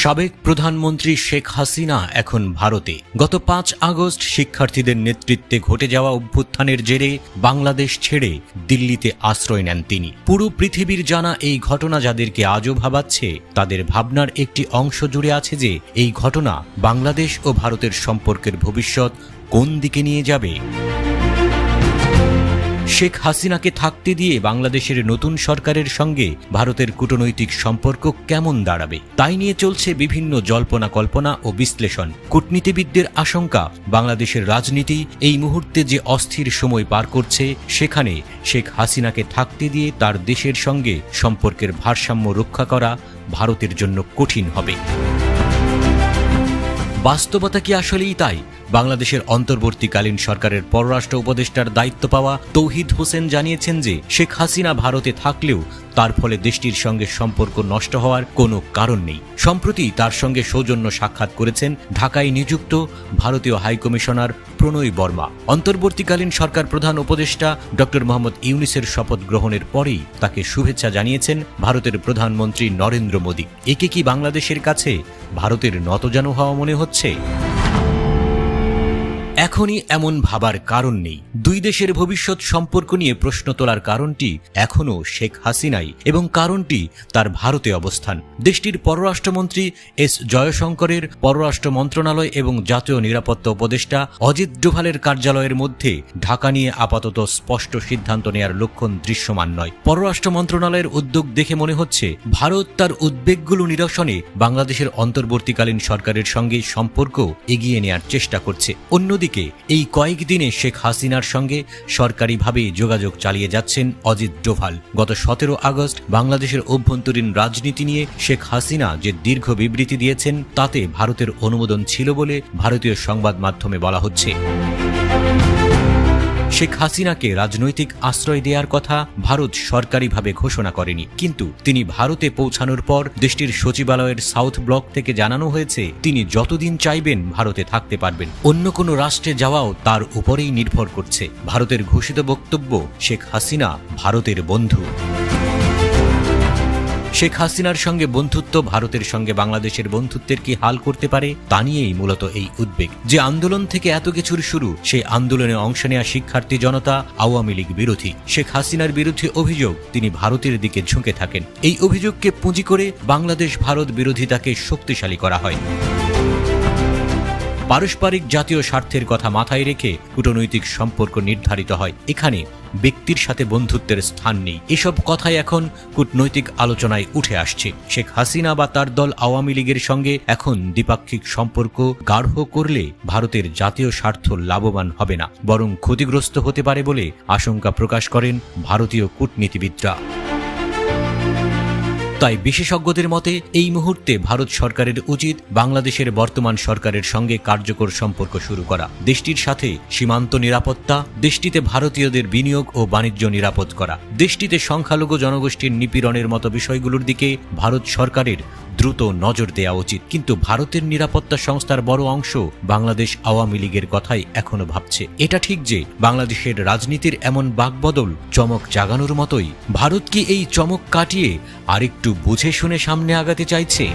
সাবেক প্রধানমন্ত্রী শেখ হাসিনা এখন ভারতে। গত পাঁচ আগস্ট শিক্ষার্থীদের নেতৃত্বে ঘটে যাওয়া অভ্যুত্থানের জেরে বাংলাদেশ ছেড়ে দিল্লিতে আশ্রয় নেন তিনি। পুরো পৃথিবীর জানা এই ঘটনা যাদেরকে আজও ভাবাচ্ছে, তাদের ভাবনার একটি অংশ জুড়ে আছে যে এই ঘটনা বাংলাদেশ ও ভারতের সম্পর্কের ভবিষ্যৎ কোন দিকে নিয়ে যাবে। শেখ হাসিনাকে থাকতে দিয়ে বাংলাদেশের নতুন সরকারের সঙ্গে ভারতের কূটনৈতিক সম্পর্ক কেমন দাঁড়াবে, তাই নিয়ে চলছে বিভিন্ন জল্পনা কল্পনা ও বিশ্লেষণ। কূটনীতিবিদদের আশঙ্কা, বাংলাদেশের রাজনীতি এই মুহূর্তে যে অস্থির সময় পার করছে, সেখানে শেখ হাসিনাকে থাকতে দিয়ে তার দেশের সঙ্গে সম্পর্কের ভারসাম্য রক্ষা করা ভারতের জন্য কঠিন হবে। বাস্তবতা কি আসলেই তাই? বাংলাদেশের অন্তর্বর্তীকালীন সরকারের পররাষ্ট্র উপদেষ্টার দায়িত্ব পাওয়া তৌহিদ হোসেন জানিয়েছেন যে শেখ হাসিনা ভারতে থাকলেও তার ফলে দেশটির সঙ্গে সম্পর্ক নষ্ট হওয়ার কোনো কারণ নেই। সম্প্রতি তার সঙ্গে সৌজন্য সাক্ষাৎ করেছেন ঢাকায় নিযুক্ত ভারতীয় হাইকমিশনার প্রণয় বর্মা। অন্তর্বর্তীকালীন সরকার প্রধান উপদেষ্টা ড. মোহাম্মদ ইউনিসের শপথ গ্রহণের পরেই তাকে শুভেচ্ছা জানিয়েছেন ভারতের প্রধানমন্ত্রী নরেন্দ্র মোদী। একে কি বাংলাদেশের কাছে ভারতের নতজানু হওয়া মনে হচ্ছে? এখনই এমন ভাবার কারণ নেই। দুই দেশের ভবিষ্যৎ সম্পর্ক নিয়ে প্রশ্ন তোলার কারণটি এখনও শেখ হাসিনাই এবং কারণটি তার ভারতে অবস্থান। দেশটির পররাষ্ট্রমন্ত্রী এস জয়শঙ্করের পররাষ্ট্র মন্ত্রণালয় এবং জাতীয় নিরাপত্তা উপদেষ্টা অজিত ডোভালের কার্যালয়ের মধ্যে ঢাকা নিয়ে আপাতত স্পষ্ট সিদ্ধান্ত নেয়ার লক্ষণ দৃশ্যমান নয়। পররাষ্ট্র মন্ত্রণালয়ের উদ্যোগ দেখে মনে হচ্ছে, ভারত তার উদ্বেগগুলো নিরসনে বাংলাদেশের অন্তর্বর্তীকালীন সরকারের সঙ্গে সম্পর্ক এগিয়ে নেয়ার চেষ্টা করছে। অন্যদিকে এই কয়েকদিনে শেখ হাসিনার সঙ্গে সরকারিভাবে যোগাযোগ চালিয়ে যাচ্ছেন অজিত ডোভাল। গত সতেরো আগস্ট বাংলাদেশের অভ্যন্তরীণ রাজনীতি নিয়ে শেখ হাসিনা যে দীর্ঘ বিবৃতি দিয়েছেন, তাতে ভারতের অনুমোদন ছিল বলে ভারতীয় সংবাদ মাধ্যমে বলা হচ্ছে। শেখ হাসিনাকে রাজনৈতিক আশ্রয় দেওয়ার কথা ভারত সরকারিভাবে ঘোষণা করেনি। কিন্তু তিনি ভারতে পৌঁছানোর পর দেশটির সচিবালয়ের সাউথ ব্লক থেকে জানানো হয়েছে, তিনি যতদিন চাইবেন ভারতে থাকতে পারবেন। অন্য কোনো রাষ্ট্রে যাওয়াও তার উপরেই নির্ভর করছে। ভারতের ঘোষিত বক্তব্য, শেখ হাসিনা ভারতের বন্ধু। শেখ হাসিনার সঙ্গে বন্ধুত্ব ভারতের সঙ্গে বাংলাদেশের বন্ধুত্বের কি হাল করতে পারে, তা নিয়েই মূলত এই উদ্বেগ। যে আন্দোলন থেকে এত কিছুর শুরু, সেই আন্দোলনে অংশ নেওয়া শিক্ষার্থী জনতা আওয়ামী লীগ বিরোধী। শেখ হাসিনার বিরুদ্ধে অভিযোগ, তিনি ভারতের দিকে ঝুঁকে থাকেন। এই অভিযোগকে পুঁজি করে বাংলাদেশ ভারত বিরোধিতাকে শক্তিশালী করা হয়। পারস্পরিক জাতীয় স্বার্থের কথা মাথায় রেখে কূটনৈতিক সম্পর্ক নির্ধারিত হয়। এখানে ব্যক্তির সাথে বন্ধুত্বের স্থান নেই। এসব কথাই এখন কূটনৈতিক আলোচনায় উঠে আসছে। শেখ হাসিনা বা তার দল আওয়ামী লীগের সঙ্গে এখন দ্বিপাক্ষিক সম্পর্ক গাঢ় করলে ভারতের জাতীয় স্বার্থ লাভবান হবে না, বরং ক্ষতিগ্রস্ত হতে পারে বলে আশঙ্কা প্রকাশ করেন ভারতীয় কূটনীতিবিদরা। তাই বিশেষজ্ঞদের মতে, এই মুহূর্তে ভারত সরকারের উচিত বাংলাদেশের বর্তমান সরকারের সঙ্গে কার্যকর সম্পর্ক শুরু করা। দেশটির সাথে সীমান্ত নিরাপত্তা, দেশটিতে ভারতীয়দের বিনিয়োগ ও বাণিজ্য নিরাপদ করা। দেশটিতে সংখ্যালঘু জনগোষ্ঠীর নিপীড়নের মতো বিষয়গুলোর দিকে ভারত সরকারের দ্রুত নজর দেওয়া উচিত। কিন্তু ভারতের নিরাপত্তা সংস্থার বড় অংশ বাংলাদেশ আওয়ামী লীগের কথাই এখনও ভাবছে। এটা ঠিক যে বাংলাদেশের রাজনীতির এমন বাকবদল চমক জাগানোর মতোই ভারত কি এই চমক কাটিয়ে আরেকটু বুঝে শুনে সামনে আগাতে চাইছে?